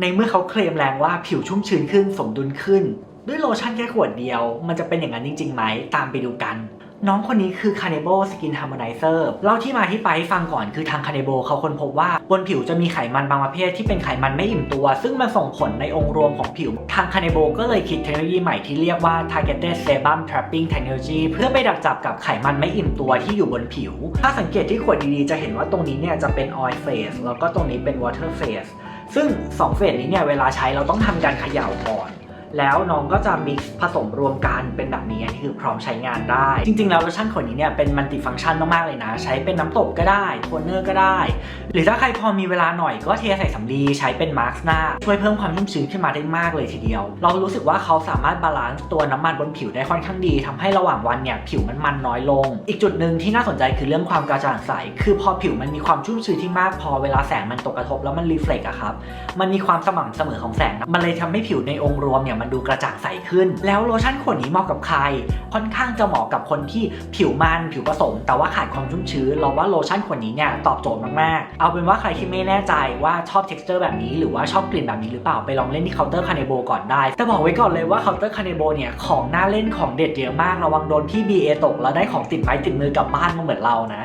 ในเมื่อเขาเคลมแรงว่าผิวชุ่มชื้นขึ้นสมดุลขึ้น ด้วยโลชั่นแค่ขวดเดียว มันจะเป็นอย่างนั้นจริงๆไหมตามไปดูกัน น้องคนนี้คือ c a n e b o Skin Harmonizer เล่าที่มาที่ไปให้ฟังก่อนคือทาง c a n e b o เขาค้นพบว่าบนผิวจะมีไขมันบางประเภทที่เป็นไขมันไม่อิ่มตัว ซึ่งมันส่งผลในองค์รวมของผิว ทาง c a n e b o ก็เลยคิดเทคโนโลยีใหม่ที่เรียกว่า Targeted Sebum Trapping Technology เพื่อไปดักจับกับไขมันไม่อิ่มตัวที่อยู่บนผิว ถ้าสังเกตที่ขวดดีๆจะเห็นว่าตรงนี้เนี่ยจะเป็น oil phase แล้วก็ตรงนี้เป็น water phase ซึ่ง 2 เฟสนี้เนี่ยเวลาใช้เราต้องทำการเขย่าก่อน แล้วน้องก็จะมิกซ์ผสมรวมกันเป็นแบบนี้อันนี้คือพร้อมใช้งานได้ จริง ๆ แล้วโลชั่นขวดนี้เนี่ยเป็นมัลติฟังก์ชันมาก ๆ เลยนะ ใช้เป็นน้ำตบก็ได้โทนเนอร์ก็ได้ หรือถ้าใครพอมีเวลาหน่อยก็เทใส่สำลีใช้เป็นมาร์กหน้า ช่วยเพิ่มความชุ่มชื้นขึ้นมาได้มากเลยทีเดียว เรารู้สึกว่าเขาสามารถบาลานซ์ตัวน้ำมันบนผิวได้ค่อนข้างดีทำให้ระหว่างวันเนี่ยผิวมันมันน้อยลง อีกจุดหนึ่งที่น่าสนใจคือเรื่องความกระจ่างใสคือพอผิวมันมีความชุ่มชื้นที่มากพอเวลาแสงมันตกกระทบแล้วมันรีเฟล็กอะครับมันมีความสม่ำเสมอของแสง มันเลยทำให้ผิวในองค์รวมเนี่ยมันดูกระจ่างใสขึ้น แล้วโลชั่นขวดนี้เหมาะกับใคร ค่อนข้างจะเหมาะกับคนที่ผิวมันผิวผสม แต่ว่าขาดความชุ่มชื้นเราว่าโลชั่นขวดนี้เนี่ยตอบโจทย์มากๆ เอาเป็นว่าใครที่ไม่แน่ใจว่าชอบ t e x t อร์แบบนี้หรือว่าชอบกลิ่นแบบนี้หรือเปล่าไปลองเล่นที่เคาน์เตอร์คาเนโบก่อนได้ แต่บอกไว้ก่อนเลยว่าเคาน์เตอร์คาเนโบเนี่ยของน่าเล่นของเด็ดเยอะมากระวังโดนพี่ BA ตกแล้วได้ของติดไม้ติดมือกลับบ้านมาเหมือนเรานะ